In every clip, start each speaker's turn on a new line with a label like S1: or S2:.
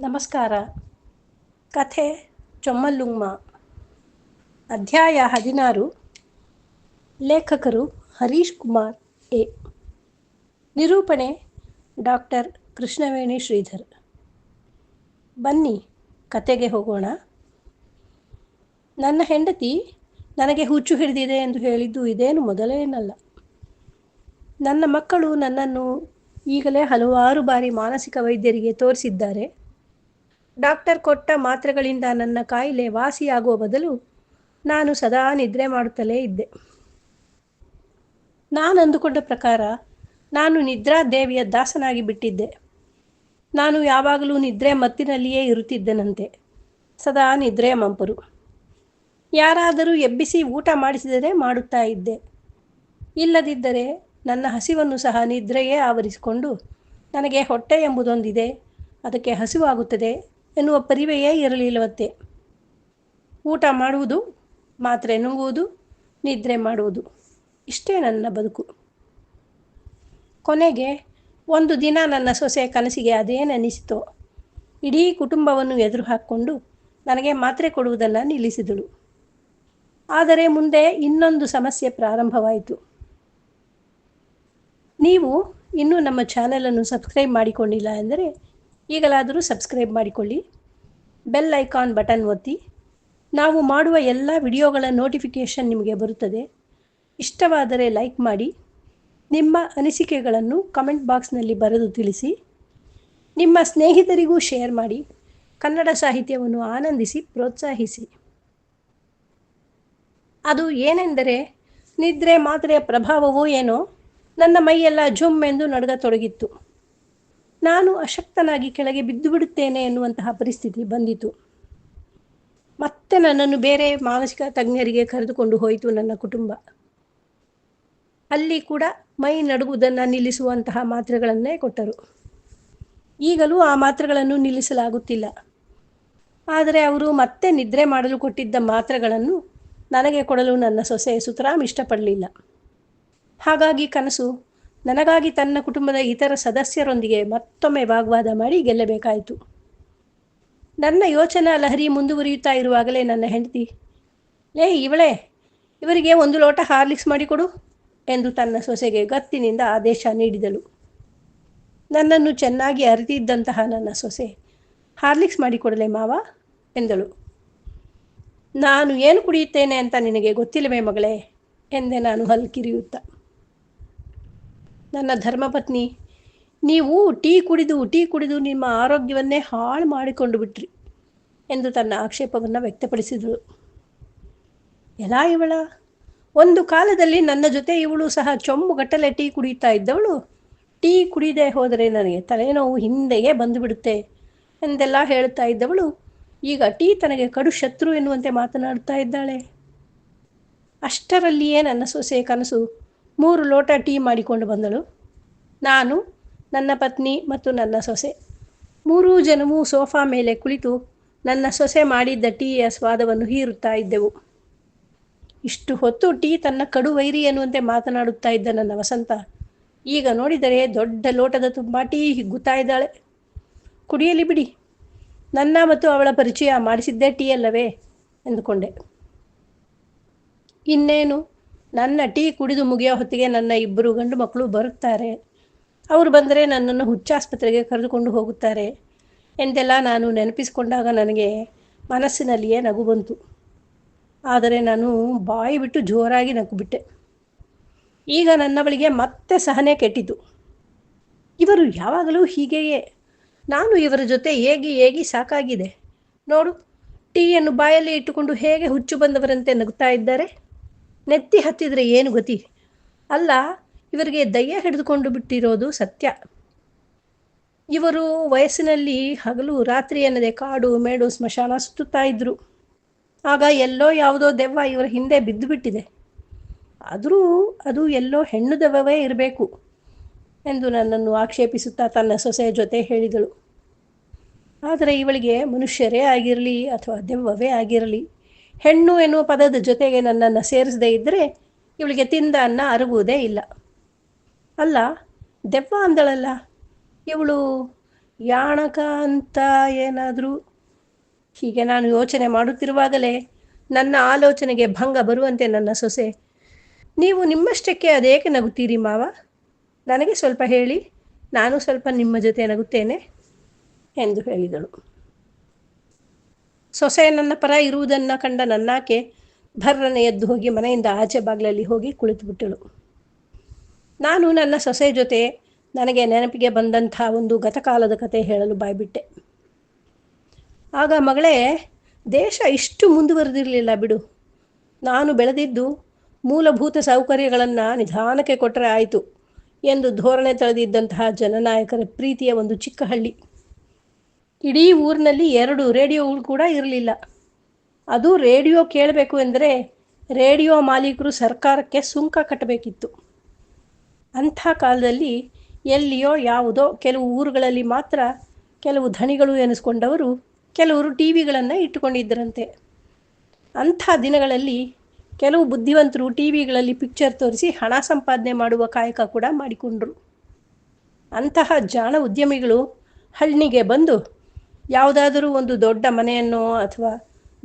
S1: ನಮಸ್ಕಾರ. ಕಥೆ ಚೊಮ್ಮಲ್ಲುಂಗ್ಮ ಅಧ್ಯಾಯ ಹದಿನಾರು. ಲೇಖಕರು ಹರೀಶ್ ಕುಮಾರ್ ಎ. ನಿರೂಪಣೆ ಡಾಕ್ಟರ್ ಕೃಷ್ಣವೇಣಿ ಶ್ರೀಧರ್. ಬನ್ನಿ ಕತೆಗೆ ಹೋಗೋಣ. ನನ್ನ ಹೆಂಡತಿ ನನಗೆ ಹುಚ್ಚು ಹಿಡಿದಿದೆ ಎಂದು ಹೇಳಿದ್ದು ಇದೇನು ಮೊದಲೇನಲ್ಲ. ನನ್ನ ಮಕ್ಕಳು ನನ್ನನ್ನು ಈಗಲೇ ಹಲವಾರು ಬಾರಿ ಮಾನಸಿಕ ವೈದ್ಯರಿಗೆ ತೋರಿಸಿದ್ದಾರೆ. ಡಾಕ್ಟರ್ ಕೊಟ್ಟ ಮಾತ್ರೆಗಳಿಂದ ನನ್ನ ಕಾಯಿಲೆ ವಾಸಿಯಾಗುವ ಬದಲು ನಾನು ಸದಾ ನಿದ್ರೆ ಮಾಡುತ್ತಲೇ ಇದ್ದೆ. ನಾನು ಅಂದುಕೊಂಡ ಪ್ರಕಾರ ನಾನು ನಿದ್ರಾ ದೇವಿಯ ದಾಸನಾಗಿ ಬಿಟ್ಟಿದ್ದೆ. ನಾನು ಯಾವಾಗಲೂ ನಿದ್ರೆ ಮತ್ತಿನಲ್ಲಿಯೇ ಇರುತ್ತಿದ್ದನಂತೆ. ಸದಾ ನಿದ್ರೆಯ ಮಂಪರು. ಯಾರಾದರೂ ಎಬ್ಬಿಸಿ ಊಟ ಮಾಡಿಸಿದರೆ ಮಾಡುತ್ತಾ ಇದ್ದೆ. ಇಲ್ಲದಿದ್ದರೆ ನನ್ನ ಹಸಿವನ್ನು ಸಹ ನಿದ್ರೆಯೇ ಆವರಿಸಿಕೊಂಡು ನನಗೆ ಹೊಟ್ಟೆ ಎಂಬುದೊಂದಿದೆ. ಅದಕ್ಕೆ ಹಸಿವಾಗುತ್ತದೆ ಎನ್ನುವ ಪರಿವೆಯೇ ಇರಲಿಲ್ಲವತ್ತೆ ಊಟ ಮಾಡುವುದು, ಮಾತ್ರೆ ನುಂಗುವುದು, ನಿದ್ರೆ ಮಾಡುವುದು. ಇಷ್ಟೇ ನನ್ನ ಬದುಕು. ಕೊನೆಗೆ, ಒಂದು ದಿನ ನನ್ನ ಸೊಸೆ ಕನಸಿಗೆ ಅದೇನನಿಸಿತೋ, ಇಡೀ ಕುಟುಂಬವನ್ನು ಎದುರು ಹಾಕ್ಕೊಂಡು ನನಗೆ ಮಾತ್ರೆ ಕೊಡುವುದನ್ನು ನಿಲ್ಲಿಸಿದಳು. ಆದರೆ ಮುಂದೆ ಇನ್ನೊಂದು ಸಮಸ್ಯೆ ಪ್ರಾರಂಭವಾಯಿತು. ನೀವು ಇನ್ನೂ ನಮ್ಮ ಚಾನಲನ್ನು ಸಬ್ಸ್ಕ್ರೈಬ್ ಮಾಡಿಕೊಂಡಿಲ್ಲ ಎಂದರೆ ಈಗಲಾದರೂ ಸಬ್ಸ್ಕ್ರೈಬ್ ಮಾಡಿಕೊಳ್ಳಿ. ಬೆಲ್ ಐಕಾನ್ ಬಟನ್ ಒತ್ತಿ. ನಾವು ಮಾಡುವ ಎಲ್ಲ ವಿಡಿಯೋಗಳ ನೋಟಿಫಿಕೇಷನ್ ನಿಮಗೆ ಬರುತ್ತದೆ. ಇಷ್ಟವಾದರೆ ಲೈಕ್ ಮಾಡಿ. ನಿಮ್ಮ ಅನಿಸಿಕೆಗಳನ್ನು ಕಮೆಂಟ್ ಬಾಕ್ಸ್ನಲ್ಲಿ ಬರೆದು ತಿಳಿಸಿ. ನಿಮ್ಮ ಸ್ನೇಹಿತರಿಗೂ ಶೇರ್ ಮಾಡಿ. ಕನ್ನಡ ಸಾಹಿತ್ಯವನ್ನು ಆನಂದಿಸಿ, ಪ್ರೋತ್ಸಾಹಿಸಿ. ಅದು ಏನೆಂದರೆ, ನಿದ್ರೆ ಮಾತ್ರೆಯ ಪ್ರಭಾವವೂ ಏನೋ, ನನ್ನ ಮೈಯೆಲ್ಲ ಝುಮ್ ಎಂದು ನಡಗತೊಡಗಿತ್ತು. ನಾನು ಅಶಕ್ತನಾಗಿ ಕೆಳಗೆ ಬಿದ್ದು ಬಿಡುತ್ತೇನೆ ಎನ್ನುವಂತಹ ಪರಿಸ್ಥಿತಿ ಬಂದಿತು. ಮತ್ತೆ ನನ್ನನ್ನು ಬೇರೆ ಮಾನಸಿಕ ತಜ್ಞರಿಗೆ ಕರೆದುಕೊಂಡು ಹೋಯಿತು ನನ್ನ ಕುಟುಂಬ. ಅಲ್ಲಿ ಕೂಡ ಮೈ ನಡುಗುವುದನ್ನು ನಿಲ್ಲಿಸುವಂತಹ ಮಾತ್ರೆಗಳನ್ನೇ ಕೊಟ್ಟರು. ಈಗಲೂ ಆ ಮಾತ್ರೆಗಳನ್ನು ನಿಲ್ಲಿಸಲಾಗುತ್ತಿಲ್ಲ. ಆದರೆ ಅವರು ಮತ್ತೆ ನಿದ್ರೆ ಮಾಡಲು ಕೊಟ್ಟಿದ್ದ ಮಾತ್ರೆಗಳನ್ನು ನನಗೆ ಕೊಡಲು ನನ್ನ ಸೊಸೆ ಸುತರಾಮ್ ಇಷ್ಟಪಡಲಿಲ್ಲ. ಹಾಗಾಗಿ ಕನಸು ನನಗಾಗಿ ತನ್ನ ಕುಟುಂಬದ ಇತರ ಸದಸ್ಯರೊಂದಿಗೆ ಮತ್ತೊಮ್ಮೆ ವಾಗ್ವಾದ ಮಾಡಿ ಗೆಲ್ಲಬೇಕಾಯಿತು. ನನ್ನ ಯೋಚನಾ ಲಹರಿ ಮುಂದುವರಿಯುತ್ತಾ ಇರುವಾಗಲೇ ನನ್ನ ಹೆಂಡತಿ, ಲೇ ಇವಳೇ, ಇವರಿಗೆ ಒಂದು ಲೋಟ ಹಾರ್ಲಿಕ್ಸ್ ಮಾಡಿಕೊಡು ಎಂದು ತನ್ನ ಸೊಸೆಗೆ ಗತ್ತಿನಿಂದ ಆದೇಶ ನೀಡಿದಳು. ನನ್ನನ್ನು ಚೆನ್ನಾಗಿ ಅರಿತಿದ್ದಂತಹ ನನ್ನ ಸೊಸೆ, ಹಾರ್ಲಿಕ್ಸ್ ಮಾಡಿಕೊಡಲೆ ಮಾವ ಎಂದಳು. ನಾನು ಏನು ಕುಡಿಯುತ್ತೇನೆ ಅಂತ ನಿನಗೆ ಗೊತ್ತಿಲ್ಲವೇ ಮಗಳೇ ಎಂದೆ ನಾನು ಹಲ್ಕಿರಿಯುತ್ತಾ. ನನ್ನ ಧರ್ಮಪತ್ನಿ, ನೀವು ಟೀ ಕುಡಿದು ಟೀ ಕುಡಿದು ನಿಮ್ಮ ಆರೋಗ್ಯವನ್ನೇ ಹಾಳು ಮಾಡಿಕೊಂಡು ಬಿಟ್ರಿ ಎಂದು ತನ್ನ ಆಕ್ಷೇಪವನ್ನು ವ್ಯಕ್ತಪಡಿಸಿದಳು. ಎಲ್ಲ ಇವಳ? ಒಂದು ಕಾಲದಲ್ಲಿ ನನ್ನ ಜೊತೆ ಇವಳು ಸಹ ಚೊಂಬುಗಟ್ಟಲೆ ಟೀ ಕುಡಿಯುತ್ತಾ ಇದ್ದವಳು. ಟೀ ಕುಡಿದೇ ಹೋದರೆ ನನಗೆ ತಲೆನೋವು ಹಿಂದೆಯೇ ಬಂದುಬಿಡುತ್ತೆ ಎಂದೆಲ್ಲ ಹೇಳ್ತಾ ಇದ್ದವಳು. ಈಗ ಟೀ ತನಗೆ ಕಡು ಶತ್ರು ಎನ್ನುವಂತೆ ಮಾತನಾಡ್ತಾ ಇದ್ದಾಳೆ. ಅಷ್ಟರಲ್ಲಿಯೇ ನನ್ನ ಸೊಸೆ ಕನಸು ಮೂರು ಲೋಟ ಟೀ ಮಾಡಿಕೊಂಡು ಬಂದಳು. ನಾನು, ನನ್ನ ಪತ್ನಿ ಮತ್ತು ನನ್ನ ಸೊಸೆ. ಮೂರೂ ಜನವೂ ಸೋಫಾ ಮೇಲೆ ಕುಳಿತು ನನ್ನ ಸೊಸೆ ಮಾಡಿದ್ದ ಟೀಯ ಸ್ವಾದವನ್ನು ಹೀರುತ್ತಾ ಇದ್ದೆವು. ಇಷ್ಟು ಹೊತ್ತು ಟೀ ತನ್ನ ಕಡು ವೈರಿ ಎನ್ನುವಂತೆ ಮಾತನಾಡುತ್ತಾ ಇದ್ದ ನನ್ನ ವಸಂತ, ಈಗ ನೋಡಿದರೆ ದೊಡ್ಡ ಲೋಟದ ತುಂಬ ಟೀ ಹಿಗ್ಗುತ್ತಾ ಇದ್ದಾಳೆ. ಕುಡಿಯಲಿ ಬಿಡಿ. ನನ್ನ ಮತ್ತು ಅವಳ ಪರಿಚಯ ಮಾಡಿಸಿದ್ದೇ ಟೀ ಅಲ್ಲವೇ ಎಂದುಕೊಂಡೆ. ಇನ್ನೇನು? ನನ್ನ ಟೀ ಕುಡಿದು ಮುಗಿಯೋ ಹೊತ್ತಿಗೆ ನನ್ನ ಇಬ್ಬರು ಗಂಡು ಮಕ್ಕಳು ಬರುತ್ತಾರೆ. ಅವರು ಬಂದರೆ ನನ್ನನ್ನು ಹುಚ್ಚಾಸ್ಪತ್ರೆಗೆ ಕರೆದುಕೊಂಡು ಹೋಗುತ್ತಾರೆ. ಎಂದೆಲ್ಲ ನಾನು ನೆನಪಿಸಿಕೊಂಡಾಗ ನನಗೆ ಮನಸ್ಸಿನಲ್ಲಿಯೇ ನಗು ಬಂತು. ಆದರೆ ನಾನು ಬಾಯಿ ಬಿಟ್ಟು ಜೋರಾಗಿ ನಗುಬಿಟ್ಟೆ. ಈಗ ನನ್ನ ಬಳಿಗೆ ಮತ್ತೆ ಸಹನೆ ಕೆಟ್ಟಿತು. ಇವರು ಯಾವಾಗಲೂ ಹೀಗೆಯೇ. ನಾನು ಇವರ ಜೊತೆ ಹೇಗೆ ಏಗಿ ಸಾಕಾಗಿದೆ. ನೋಡು, ಟೀಯನ್ನು ಬಾಯಲ್ಲಿ ಇಟ್ಟುಕೊಂಡು ಹೇಗೆ ಹುಚ್ಚು ಬಂದವರಂತೆ ನಗುತ್ತಾ ಇದ್ದಾರೆ? ನೆತ್ತಿ ಹತ್ತಿದರೆ ಏನು ಗತಿ? ಅಲ್ಲ, ಇವರಿಗೆ ದಯ್ಯ ಹಿಡಿದುಕೊಂಡು ಬಿಟ್ಟಿರೋದು ಸತ್ಯ. ಇವರು ವಯಸ್ಸಿನಲ್ಲಿ ಹಗಲು, ರಾತ್ರಿ ಅನ್ನದೆ ಕಾಡು, ಮೇಡು, ಸ್ಮಶಾನ ಸುತ್ತುತ್ತಾ ಇದ್ದರು ಆಗ ಎಲ್ಲೋ ಯಾವುದೋ ದೆವ್ವ ಇವರ ಹಿಂದೆ ಬಿದ್ದು ಬಿಟ್ಟಿದೆ. ಆದರೂ ಅದು ಎಲ್ಲೋ ಹೆಣ್ಣು ದೆವ್ವವೇ ಇರಬೇಕು ಎಂದು ನನ್ನನ್ನು ಆಕ್ಷೇಪಿಸುತ್ತಾ ತನ್ನ ಸೊಸೆಯ ಜೊತೆ ಹೇಳಿದಳು. ಆದರೆ ಇವಳಿಗೆ ಮನುಷ್ಯರೇ ಆಗಿರಲಿ ಅಥವಾ ದೆವ್ವವೇ ಆಗಿರಲಿ ಹೆಣ್ಣು ಎನ್ನುವ ಪದದ ಜೊತೆಗೆ ನನ್ನನ್ನು ಸೇರಿಸದೇ ಇದ್ದರೆ ಇವಳಿಗೆ ತಿಂದ ಅನ್ನ ಅರಗುವುದೇ ಇಲ್ಲ. ಅಲ್ಲ, ದೆವ್ವ ಅಂದಳಲ್ಲ, ಇವಳು ಯಾಣಕ ಅಂತ ಏನಾದರೂ? ಹೀಗೆ ನಾನು ಯೋಚನೆ ಮಾಡುತ್ತಿರುವಾಗಲೇ ನನ್ನ ಆಲೋಚನೆಗೆ ಭಂಗ ಬರುವಂತೆ ನನ್ನ ಸೊಸೆ, ನೀವು ನಿಮ್ಮಷ್ಟಕ್ಕೆ ಅದೇಕೆ ನಗುತ್ತೀರಿ ಮಾವ? ನನಗೆ ಸ್ವಲ್ಪ ಹೇಳಿ, ನಾನು ಸ್ವಲ್ಪ ನಿಮ್ಮ ಜೊತೆ ನಗುತ್ತೇನೆ ಎಂದು ಹೇಳಿದಳು. ಸೊಸೆ ನನ್ನ ಪರ ಇರುವುದನ್ನು ಕಂಡ ನನ್ನಾಕೆ ಭರ್ರನೆ ಎದ್ದು ಹೋಗಿ ಮನೆಯಿಂದ ಆಚೆ ಬಾಗಿಲಲ್ಲಿ ಹೋಗಿ ಕುಳಿತುಬಿಟ್ಟಳು ನಾನು ನನ್ನ ಸೊಸೆ ಜೊತೆ ನನಗೆ ನೆನಪಿಗೆ ಬಂದಂಥ ಒಂದು ಗತಕಾಲದ ಕತೆ ಹೇಳಲು ಬಾಯ್ಬಿಟ್ಟೆ. ಆಗ ಮಗಳೇ, ದೇಶ ಇಷ್ಟು ಮುಂದುವರೆದಿರಲಿಲ್ಲ ಬಿಡು. ನಾನು ಬೆಳೆದಿದ್ದು ಮೂಲಭೂತ ಸೌಕರ್ಯಗಳನ್ನು ನಿಧಾನಕ್ಕೆ ಕೊಟ್ಟರೆ ಆಯಿತು ಎಂದು ಧೋರಣೆ ತಳೆದಿದ್ದಂತಹ ಜನನಾಯಕರ ಪ್ರೀತಿಯ ಒಂದು ಚಿಕ್ಕ ಹಳ್ಳಿ. ಇಡೀ ಊರಿನಲ್ಲಿ ಎರಡು ರೇಡಿಯೋಗಳು ಕೂಡ ಇರಲಿಲ್ಲ. ಅದು ರೇಡಿಯೋ ಕೇಳಬೇಕು ಎಂದರೆ ರೇಡಿಯೋ ಮಾಲೀಕರು ಸರ್ಕಾರಕ್ಕೆ ಸುಂಕ ಕಟ್ಟಬೇಕಿತ್ತು. ಅಂಥ ಕಾಲದಲ್ಲಿ ಎಲ್ಲಿಯೋ ಯಾವುದೋ ಕೆಲವು ಊರುಗಳಲ್ಲಿ ಮಾತ್ರ ಕೆಲವು ಧಣಿಗಳು ಎನಿಸ್ಕೊಂಡವರು ಕೆಲವರು ಟಿ ವಿಗಳನ್ನು ಇಟ್ಟುಕೊಂಡಿದ್ದರಂತೆ. ಅಂಥ ದಿನಗಳಲ್ಲಿ ಕೆಲವು ಬುದ್ಧಿವಂತರು ಟಿ ವಿಗಳಲ್ಲಿ ಪಿಕ್ಚರ್ ತೋರಿಸಿ ಹಣ ಸಂಪಾದನೆ ಮಾಡುವ ಕಾಯಕ ಕೂಡ ಮಾಡಿಕೊಂಡ್ರು. ಅಂತಹ ಜಾಣ ಉದ್ಯಮಿಗಳು ಹಳ್ಳಿಗೆ ಬಂದು ಯಾವುದಾದರೂ ಒಂದು ದೊಡ್ಡ ಮನೆಯನ್ನು ಅಥವಾ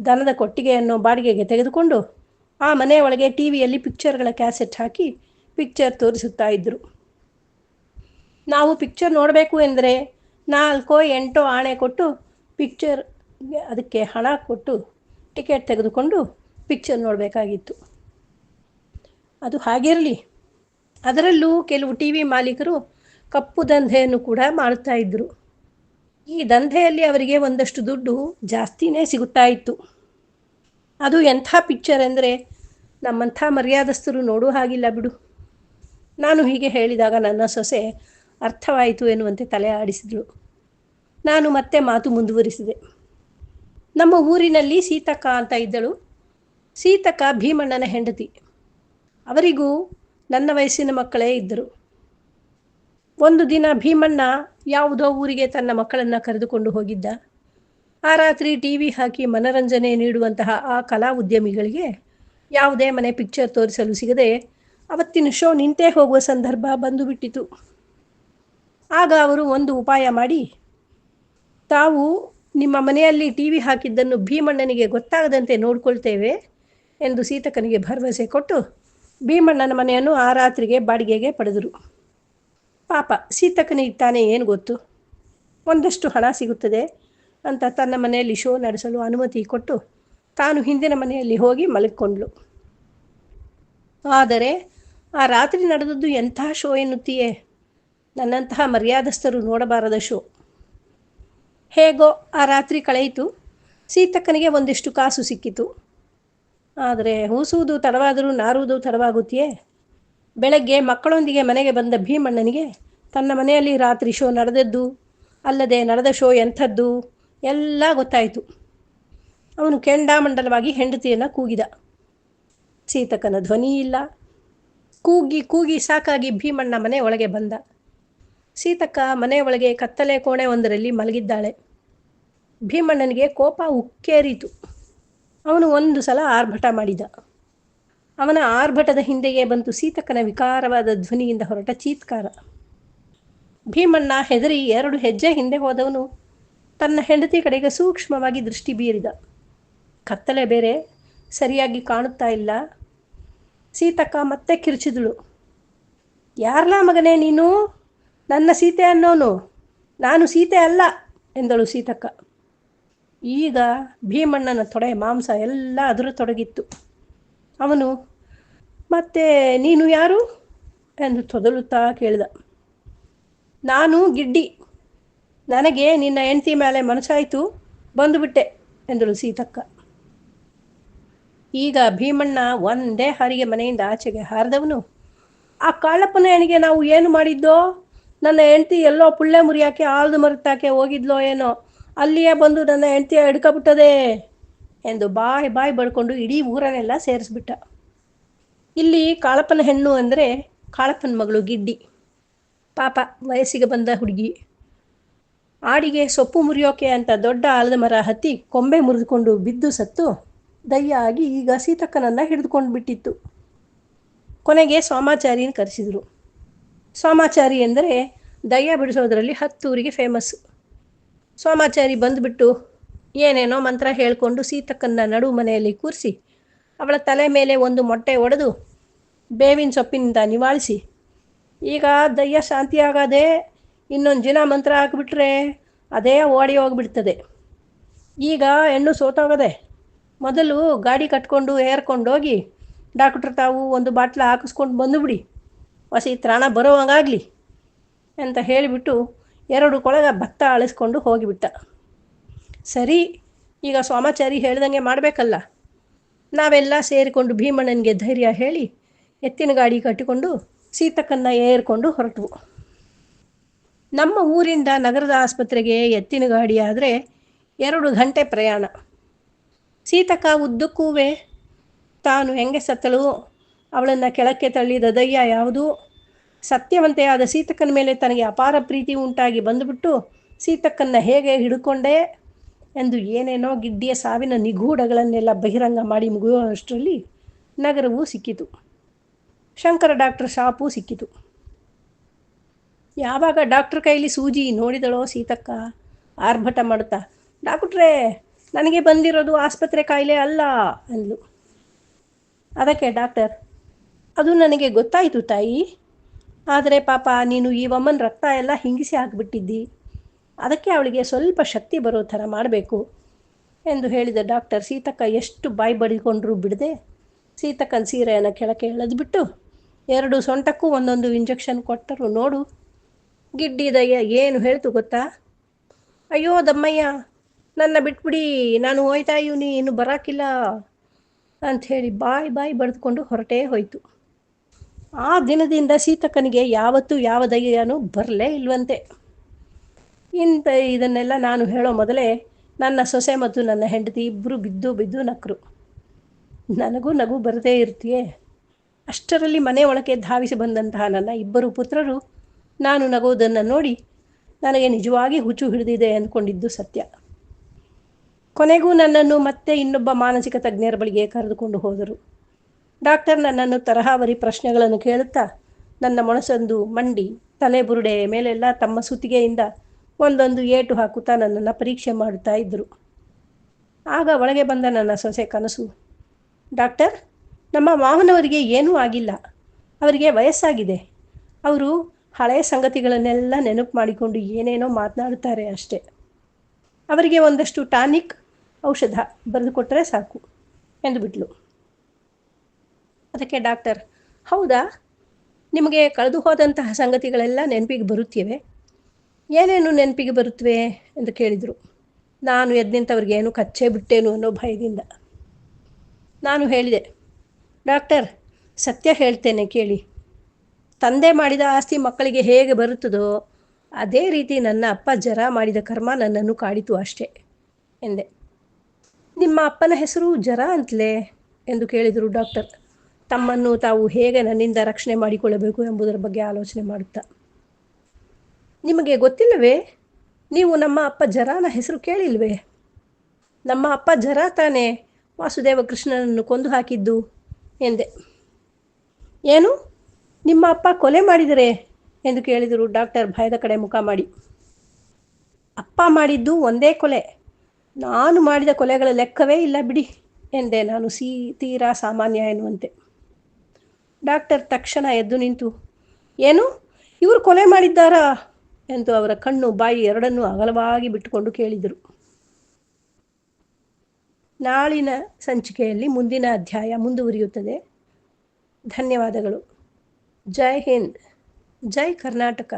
S1: ದನದ ಕೊಟ್ಟಿಗೆಯನ್ನು ಬಾಡಿಗೆಗೆ ತೆಗೆದುಕೊಂಡು ಆ ಮನೆಯ ಒಳಗೆ ಟಿ ವಿಯಲ್ಲಿ ಪಿಕ್ಚರ್ಗಳ ಕ್ಯಾಸೆಟ್ ಹಾಕಿ ಪಿಕ್ಚರ್ ತೋರಿಸುತ್ತಾ ಇದ್ದರು ನಾವು ಪಿಕ್ಚರ್ ನೋಡಬೇಕು ಎಂದರೆ ನಾಲ್ಕೋ ಎಂಟೋ ಆಣೆ ಕೊಟ್ಟು ಪಿಕ್ಚರ್ ಅದಕ್ಕೆ ಹಣ ಕೊಟ್ಟು ಟಿಕೆಟ್ ತೆಗೆದುಕೊಂಡು ಪಿಕ್ಚರ್ ನೋಡಬೇಕಾಗಿತ್ತು. ಅದು ಹಾಗಿರಲಿ. ಅದರಲ್ಲೂ ಕೆಲವು ಟಿ ವಿ ಮಾಲೀಕರು ಕಪ್ಪು ದಂಧೆಯನ್ನು ಕೂಡ ಮಾಡ್ತಾ ಇದ್ದರು ಈ ದಂಧೆಯಲ್ಲಿ ಅವರಿಗೆ ಒಂದಷ್ಟು ದುಡ್ಡು ಜಾಸ್ತಿನೇ ಸಿಗುತ್ತಾ ಇತ್ತು. ಅದು ಎಂಥ ಪಿಕ್ಚರ್ ಅಂದರೆ ನಮ್ಮಂಥ ಮರ್ಯಾದಸ್ಥರು ನೋಡೋ ಹಾಗಿಲ್ಲ ಬಿಡು. ನಾನು ಹೀಗೆ ಹೇಳಿದಾಗ ನನ್ನ ಸೊಸೆ ಅರ್ಥವಾಯಿತು ಎನ್ನುವಂತೆ ತಲೆ ಆಡಿಸಿದಳು. ನಾನು ಮತ್ತೆ ಮಾತು ಮುಂದುವರಿಸಿದೆ. ನಮ್ಮ ಊರಿನಲ್ಲಿ ಸೀತಕ್ಕ ಅಂತ ಇದ್ದಳು. ಸೀತಕ್ಕ ಭೀಮಣ್ಣನ ಹೆಂಡತಿ. ಅವರಿಗೂ ನನ್ನ ವಯಸ್ಸಿನ ಮಕ್ಕಳೇ ಇದ್ದರು. ಒಂದು ದಿನ ಭೀಮಣ್ಣ ಯಾವುದೋ ಊರಿಗೆ ತನ್ನ ಮಕ್ಕಳನ್ನು ಕರೆದುಕೊಂಡು ಹೋಗಿದ್ದ. ಆ ರಾತ್ರಿ ಟಿ ವಿ ಹಾಕಿ ಮನರಂಜನೆ ನೀಡುವಂತಹ ಆ ಕಲಾ ಉದ್ಯಮಿಗಳಿಗೆ ಯಾವುದೇ ಮನೆ ಪಿಕ್ಚರ್ ತೋರಿಸಲು ಸಿಗದೆ ಅವತ್ತಿನ ಶೋ ನಿಂತೇ ಹೋಗುವ ಸಂದರ್ಭ ಬಂದು ಬಿಟ್ಟಿತು ಆಗ ಅವರು ಒಂದು ಉಪಾಯ ಮಾಡಿ, ತಾವು ನಿಮ್ಮ ಮನೆಯಲ್ಲಿ ಟಿ ವಿ ಹಾಕಿದ್ದನ್ನು ಭೀಮಣ್ಣನಿಗೆ ಗೊತ್ತಾಗದಂತೆ ನೋಡ್ಕೊಳ್ತೇವೆ ಎಂದು ಸೀತಕನಿಗೆ ಭರವಸೆ ಕೊಟ್ಟು ಭೀಮಣ್ಣನ ಮನೆಯನ್ನು ಆ ರಾತ್ರಿಗೆ ಬಾಡಿಗೆಗೆ ಪಡೆದರು. ಪಾಪ ಸೀತಕ್ಕನೇ ಇಟ್ಟಾನೆ ಏನು ಗೊತ್ತು? ಒಂದಷ್ಟು ಹಣ ಸಿಗುತ್ತದೆ ಅಂತ ತನ್ನ ಮನೆಯಲ್ಲಿ ಶೋ ನಡೆಸಲು ಅನುಮತಿ ಕೊಟ್ಟು ತಾನು ಹಿಂದಿನ ಮನೆಯಲ್ಲಿ ಹೋಗಿ ಮಲಗಿಕೊಂಡ್ಳು. ಆದರೆ ಆ ರಾತ್ರಿ ನಡೆದದ್ದು ಎಂಥ ಶೋ ಎನ್ನುತ್ತೀಯೇ? ನನ್ನಂತಹ ಮರ್ಯಾದಸ್ಥರು ನೋಡಬಾರದ ಶೋ. ಹೇಗೋ ಆ ರಾತ್ರಿ ಕಳೆಯಿತು ಸೀತಕ್ಕನಿಗೆ ಒಂದಿಷ್ಟು ಕಾಸು ಸಿಕ್ಕಿತು. ಆದರೆ, ಹೂಸುವುದು ತಡವಾದರೂ ನಾರುವುದು ತಡವಾಗುತ್ತೆಯೇ? ಬೆಳಗ್ಗೆ ಮಕ್ಕಳೊಂದಿಗೆ ಮನೆಗೆ ಬಂದ ಭೀಮಣ್ಣನಿಗೆ, ತನ್ನ ಮನೆಯಲ್ಲಿ ರಾತ್ರಿ ಶೋ ನಡೆದದ್ದು, ಅಲ್ಲದೆ ನಡೆದ ಶೋ ಎಂಥದ್ದು, ಎಲ್ಲ ಗೊತ್ತಾಯಿತು. ಅವನು ಕೆಂಡಾಮಂಡಲವಾಗಿ ಹೆಂಡತಿಯನ್ನು ಕೂಗಿದ. ಸೀತಕ್ಕನ ಧ್ವನಿ ಇಲ್ಲ. ಕೂಗಿ ಕೂಗಿ ಸಾಕಾಗಿ ಭೀಮಣ್ಣ ಮನೆ ಒಳಗೆ ಬಂದ. ಸೀತಕ್ಕ ಮನೆ ಒಳಗೆ ಕತ್ತಲೆ ಕೋಣೆ ಒಂದರಲ್ಲಿ ಮಲಗಿದ್ದಾಳೆ. ಭೀಮಣ್ಣನಿಗೆ ಕೋಪ ಉಕ್ಕೇರಿತು. ಅವನು ಒಂದು ಸಲ ಆರ್ಭಟ ಮಾಡಿದ. ಅವನ ಆರ್ಭಟದ ಹಿಂದೆಯೇ ಬಂತು ಸೀತಕ್ಕನ ವಿಕಾರವಾದ ಧ್ವನಿಯಿಂದ ಹೊರಟ ಚೀತ್ಕಾರ. ಭೀಮಣ್ಣ ಹೆದರಿ ಎರಡು ಹೆಜ್ಜೆ ಹಿಂದೆ ಹೋದವನು ತನ್ನ ಹೆಂಡತಿ ಕಡೆಗೆ ಸೂಕ್ಷ್ಮವಾಗಿ ದೃಷ್ಟಿ ಬೀರಿದ. ಕತ್ತಲೆ ಬೇರೆ, ಸರಿಯಾಗಿ ಕಾಣುತ್ತಾ ಇಲ್ಲ. ಸೀತಕ್ಕ ಮತ್ತೆ ಕಿರುಚಿದಳು. ಯಾರಲ್ಲ ಮಗನೇ ನೀನು? ನನ್ನ ಸೀತೆ ಅನ್ನೋನು? ನಾನು ಸೀತೆ ಅಲ್ಲ, ಎಂದಳು ಸೀತಕ್ಕ ಈಗ ಭೀಮಣ್ಣನ ತೊಡೆ ಮಾಂಸ ಎಲ್ಲ ಅದರ ತೊಡಗಿತ್ತು ಅವನು ಮತ್ತೆ ನೀನು ಯಾರು? ಎಂದು ತೊದಲುತ್ತಾ ಕೇಳಿದ. ನಾನು ಗಿಡ್ಡಿ. ನನಗೆ ನಿನ್ನ ಹೆಂಡತಿ ಮೇಲೆ ಮನಸ್ಸಾಯಿತು, ಬಂದುಬಿಟ್ಟೆ ಎಂದಳು ಸೀತಕ್ಕ. ಈಗ ಭೀಮಣ್ಣ ಒಂದೇ ಹರಿಗೆ ಮನೆಯಿಂದ ಆಚೆಗೆ ಹಾರದವನು? ಆ ಕಾಳಪ್ಪನ ಹೆಣಿಗೆ ನಾವು ಏನು ಮಾಡಿದ್ದೋ? ನನ್ನ ಹೆಂಡತಿ ಎಲ್ಲೋ ಪುಳ್ಳೆ ಮುರಿಯಾಕೆ ಆಲ್ದು ಮರುತ್ತಾಕೆ ಹೋಗಿದ್ಲೋ ಏನೋ? ಅಲ್ಲಿಯೇ ಬಂದು ನನ್ನ ಹೆಂಡತಿಯ ಹಿಡ್ಕೊಬಿಟ್ಟದೆ ಎಂದು ಬಾಯಿ ಬಾಯಿ ಬಡ್ಕೊಂಡು ಇಡೀ ಊರನ್ನೆಲ್ಲ ಸೇರಿಸ್ಬಿಟ್ಟ. ಇಲ್ಲಿ ಕಾಳಪ್ಪನ ಹೆಣ್ಣು ಅಂದರೆ ಕಾಳಪ್ಪನ ಮಗಳು ಗಿಡ್ಡಿ. ಪಾಪ ವಯಸ್ಸಿಗೆ ಬಂದ ಹುಡುಗಿ. ಆಡಿಗೆ ಸೊಪ್ಪು ಮುರಿಯೋಕೆ ಅಂತ ದೊಡ್ಡ ಆಲದ ಮರ ಹತ್ತಿ ಕೊಂಬೆ ಮುರಿದುಕೊಂಡು ಬಿದ್ದು ಸತ್ತು ದಯ್ಯ ಆಗಿ ಈಗ ಸೀತಕ್ಕನನ್ನು ಹಿಡಿದುಕೊಂಡು ಬಿಟ್ಟಿತ್ತು. ಕೊನೆಗೆ ಸೋಮಾಚಾರಿನ ಕರೆಸಿದರು. ಸೋಮಾಚಾರಿ ಎಂದರೆ ದಯ್ಯ ಬಿಡಿಸೋದರಲ್ಲಿ ಹತ್ತೂರಿಗೆ ಫೇಮಸ್ ಸೋಮಾಚಾರಿ ಬಂದುಬಿಟ್ಟು ಏನೇನೋ ಮಂತ್ರ ಹೇಳಿಕೊಂಡು ಸೀತಕ್ಕನ್ನ ನಡು ಮನೆಯಲ್ಲಿ ಕೂರಿಸಿ ಅವಳ ತಲೆ ಮೇಲೆ ಒಂದು ಮೊಟ್ಟೆ ಒಡೆದು ಬೇವಿನ ಸೊಪ್ಪಿನಿಂದ ನಿವಾಳಿಸಿ, ಈಗ ದಯ್ಯ ಶಾಂತಿಯಾಗದೆ ಇನ್ನೊಂದು ದಿನ ಮಂತ್ರ ಹಾಕಿಬಿಟ್ರೆ ಅದೇ ಓಡಿ ಹೋಗಿಬಿಡ್ತದೆ. ಈಗ ಹೆಣ್ಣು ಸೋತೋಗದೆ ಮೊದಲು ಗಾಡಿ ಕಟ್ಕೊಂಡು ಏರ್ಕೊಂಡೋಗಿ ಡಾಕ್ಟ್ರ್ ತಾವು ಒಂದು ಬಾಟ್ಲ ಹಾಕಿಸ್ಕೊಂಡು ಬಂದುಬಿಡಿ ಹಸಿ ತ್ರಾಣ ಬರೋವಂಗಾಗಲಿ ಅಂತ ಹೇಳಿಬಿಟ್ಟು ಎರಡು ಕೊಳಗ ಭತ್ತ ಅಳಿಸ್ಕೊಂಡು ಹೋಗಿಬಿಟ್ಟ. ಸರಿ, ಈಗ ಸ್ವಾಮಾಚಾರಿ ಹೇಳ್ದಂಗೆ ಮಾಡಬೇಕಲ್ಲ. ನಾವೆಲ್ಲ ಸೇರಿಕೊಂಡು ಭೀಮಣ್ಣನಿಗೆ ಧೈರ್ಯ ಹೇಳಿ ಎತ್ತಿನ ಗಾಡಿ ಕಟ್ಟಿಕೊಂಡು ಸೀತಕ್ಕನ್ನ ಏರ್ಕೊಂಡು ಹೊರಟವು ನಮ್ಮ ಊರಿಂದ ನಗರದ ಆಸ್ಪತ್ರೆಗೆ ಎತ್ತಿನ ಗಾಡಿ ಆದರೆ ಎರಡು ಗಂಟೆ ಪ್ರಯಾಣ. ಸೀತಕ್ಕ ಉದ್ದಕ್ಕೂವೆ. ತಾನು ಹೆಂಗೆ ಸತ್ತಳು ಅವಳನ್ನು ಕೆಳಕ್ಕೆ ತಳ್ಳಿದ ದಯ್ಯ ಯಾವುದು? ಸತ್ಯವಂತೆಯಾದ ಸೀತಕ್ಕನ ಮೇಲೆ ತನಗೆ ಅಪಾರ ಪ್ರೀತಿ ಉಂಟಾಗಿ ಬಂದುಬಿಟ್ಟು ಸೀತಕ್ಕನ್ನು ಹೇಗೆ ಹಿಡ್ಕೊಂಡೆ? ಎಂದು ಏನೇನೋ ಗಿಡ್ಡಿಯ ಸಾವಿನ ನಿಗೂಢಗಳನ್ನೆಲ್ಲ ಬಹಿರಂಗ ಮಾಡಿ ಮುಗಿಯುವಷ್ಟರಲ್ಲಿ ನಗರವೂ ಸಿಕ್ಕಿತು. ಶಂಕರ ಡಾಕ್ಟರ್ ಶಾಪೂ ಸಿಕ್ಕಿತು. ಯಾವಾಗ ಡಾಕ್ಟ್ರ್ ಕೈಲಿ ಸೂಜಿ ನೋಡಿದಳೋ ಸೀತಕ್ಕ? ಆರ್ಭಟ ಮಾಡುತ್ತಾ, ಡಾಕ್ಟ್ರೇ, ನನಗೆ ಬಂದಿರೋದು ಆಸ್ಪತ್ರೆ ಕಾಯಿಲೆ ಅಲ್ಲ ಅಂದ್ಲು. ಅದಕ್ಕೆ ಡಾಕ್ಟರ್, ಅದು ನನಗೆ ಗೊತ್ತಾಯಿತು ತಾಯಿ. ಆದರೆ ಪಾಪ, ನೀನು ಈ ಒಮ್ಮನ ರಕ್ತ ಎಲ್ಲ ಹಿಂಗಿಸಿ ಹಾಕಿಬಿಟ್ಟಿದ್ದಿ. ಅದಕ್ಕೆ ಅವಳಿಗೆ ಸ್ವಲ್ಪ ಶಕ್ತಿ ಬರೋ ಥರ ಮಾಡಬೇಕು ಎಂದು ಹೇಳಿದ ಡಾಕ್ಟರ್ ಸೀತಕ್ಕ, ಎಷ್ಟು ಬಾಯಿ ಬಡಿಕೊಂಡ್ರು ಬಿಡದೆ. ಸೀತಕ್ಕನ ಸೀರೆಯನ್ನು ಕೆಳಕ್ಕೆ ಎಳೆದ್ಬಿಟ್ಟು, ಎರಡು ಸೊಂಟಕ್ಕೂ ಒಂದೊಂದು ಇಂಜೆಕ್ಷನ್ ಕೊಟ್ಟರು. ನೋಡು, ಗಿಡ್ಡಿದಯ್ಯ ಏನು ಹೇಳ್ತು ಗೊತ್ತಾ? ಅಯ್ಯೋ ದಮ್ಮಯ್ಯ, ನನ್ನ ಬಿಟ್ಬಿಡಿ, ನಾನು ಹೋಯ್ತಾ ಇವನಿ, ಇನ್ನು ಬರೋಕ್ಕಿಲ್ಲ ಅಂಥೇಳಿ ಬಾಯಿ ಬಾಯಿ ಬರೆದುಕೊಂಡು ಹೊರಟೇ ಹೋಯಿತು. ಆ ದಿನದಿಂದ ಸೀತಕ್ಕನಿಗೆ ಯಾವತ್ತೂ ಯಾವ ದಯ್ಯನೂ ಬರಲೇ ಇಲ್ವಂತೆ. ಇಂಥ ಇದನ್ನೆಲ್ಲ ನಾನು ಹೇಳೋ ಮೊದಲೇ ನನ್ನ ಸೊಸೆ ಮತ್ತು ನನ್ನ ಹೆಂಡತಿ ಇಬ್ಬರು ಬಿದ್ದು ಬಿದ್ದು ನಕ್ರು. ನನಗೂ ನಗು ಬರದೇ ಇರ್ತೀಯೇ? ಅಷ್ಟರಲ್ಲಿ ಮನೆ ಒಳಗೆ ಧಾವಿಸಿ ಬಂದಂತಹ ನನ್ನ ಇಬ್ಬರು ಪುತ್ರರು ನಾನು ನಗುವುದನ್ನು ನೋಡಿ ನನಗೆ ನಿಜವಾಗಿ ಹುಚ್ಚು ಹಿಡಿದಿದೆ ಅಂದ್ಕೊಂಡಿದ್ದು ಸತ್ಯ. ಕೊನೆಗೂ ನನ್ನನ್ನು ಮತ್ತೆ ಇನ್ನೊಬ್ಬ ಮಾನಸಿಕ ತಜ್ಞರ ಬಳಿಗೆ ಕರೆದುಕೊಂಡು ಹೋದರು. ಡಾಕ್ಟರ್ ನನ್ನನ್ನು ತರಹಾವರಿ ಪ್ರಶ್ನೆಗಳನ್ನು ಕೇಳುತ್ತಾ ನನ್ನ ಮೊಣಸಂದು ಮಂಡಿ, ತಲೆ ಬುರುಡೆ ಮೇಲೆಲ್ಲ ತಮ್ಮ ಸುತ್ತಿಗೆಯಿಂದ ಒಂದೊಂದು ಏಟು ಹಾಕುತ್ತಾ ನನ್ನನ್ನು ಪರೀಕ್ಷೆ ಮಾಡುತ್ತಾ ಇದ್ದರು. ಆಗ ಒಳಗೆ ಬಂದ ನನ್ನ ಸೊಸೆ ಕನಸು. ಡಾಕ್ಟರ್, ನಮ್ಮ ಮಾವನವರಿಗೆ ಏನೂ ಆಗಿಲ್ಲ. ಅವರಿಗೆ ವಯಸ್ಸಾಗಿದೆ. ಅವರು ಹಳೆಯ ಸಂಗತಿಗಳನ್ನೆಲ್ಲ ನೆನಪು ಮಾಡಿಕೊಂಡು ಏನೇನೋ ಮಾತನಾಡುತ್ತಾರೆ ಅಷ್ಟೇ. ಅವರಿಗೆ ಒಂದಷ್ಟು ಟಾನಿಕ್, ಔಷಧ ಬರೆದುಕೊಟ್ಟರೆ ಸಾಕು ಎಂದು ಬಿಟ್ಲು. ಅದಕ್ಕೆ ಡಾಕ್ಟರ್, ಹೌದಾ? ನಿಮಗೆ ಕಳೆದು ಹೋದಂತಹ ಸಂಗತಿಗಳೆಲ್ಲ ನೆನಪಿಗೆ ಬರುತ್ತಿವೆ? ಏನೇನು ನೆನಪಿಗೆ ಬರುತ್ತವೆ ಎಂದು ಕೇಳಿದರು. ನಾನು ಎದ್ದು ನಿಂತವ್ರಿಗೆ ಏನು ಕಚ್ಚೇ ಬಿಟ್ಟೇನು ಅನ್ನೋ ಭಯದಿಂದ. ನಾನು ಹೇಳಿದೆ, ಡಾಕ್ಟರ್, ಸತ್ಯ ಹೇಳ್ತೇನೆ ಕೇಳಿ. ತಂದೆ ಮಾಡಿದ ಆಸ್ತಿ ಮಕ್ಕಳಿಗೆ ಹೇಗೆ ಬರುತ್ತದೋ, ಅದೇ ರೀತಿ ನನ್ನ ಅಪ್ಪ ಜರ ಮಾಡಿದ ಕರ್ಮ ನನ್ನನ್ನು ಕಾಡಿತು ಅಷ್ಟೇ, ಎಂದೆ. ನಿಮ್ಮ ಅಪ್ಪನ ಹೆಸರು ಜರ ಅಂತಲೇ? ಎಂದು ಕೇಳಿದರು ಡಾಕ್ಟರ್. ತಮ್ಮನ್ನು ತಾವು ಹೇಗೆ ನನ್ನಿಂದ ರಕ್ಷಣೆ ಮಾಡಿಕೊಳ್ಳಬೇಕು ಎಂಬುದರ ಬಗ್ಗೆ ಆಲೋಚನೆ ಮಾಡುತ್ತಾ. ನಿಮಗೆ ಗೊತ್ತಿಲ್ಲವೇ? ನೀವು ನಮ್ಮ ಅಪ್ಪ ಜರಾನ ಹೆಸರು ಕೇಳಿಲ್ವೇ? ನಮ್ಮ ಅಪ್ಪ ಜರ ತಾನೇ ವಾಸುದೇವ ಕೃಷ್ಣನನ್ನು ಕೊಂದು ಹಾಕಿದ್ದು ಎಂದೆ. ಏನು? ನಿಮ್ಮ ಅಪ್ಪ ಕೊಲೆ ಮಾಡಿದರೆ? ಎಂದು ಕೇಳಿದರು ಡಾಕ್ಟರ್ ಭಯದ ಕಡೆ ಮುಖ ಮಾಡಿ. ಅಪ್ಪ ಮಾಡಿದ್ದು ಒಂದೇ ಕೊಲೆ. ನಾನು ಮಾಡಿದ ಕೊಲೆಗಳ ಲೆಕ್ಕವೇ ಇಲ್ಲ ಬಿಡಿ ಎಂದೆ ನಾನು ಸೀ ತೀರಾ ಸಾಮಾನ್ಯ ಎನ್ನುವಂತೆ. ಡಾಕ್ಟರ್ ತಕ್ಷಣ ಎದ್ದು ನಿಂತು, ಏನು? ಇವರು ಕೊಲೆ ಮಾಡಿದ್ದಾರಾ? ಎಂದು ಅವರ ಕಣ್ಣು ಬಾಯಿ ಎರಡನ್ನೂ ಅಗಲವಾಗಿ ಬಿಟ್ಟುಕೊಂಡು ಕೇಳಿದರು. ನಾಳಿನ ಸಂಚಿಕೆಯಲ್ಲಿ ಮುಂದಿನ ಅಧ್ಯಾಯ ಮುಂದುವರಿಯುತ್ತದೆ. ಧನ್ಯವಾದಗಳು. ಜೈ ಹಿಂದ್. ಜೈ ಕರ್ನಾಟಕ.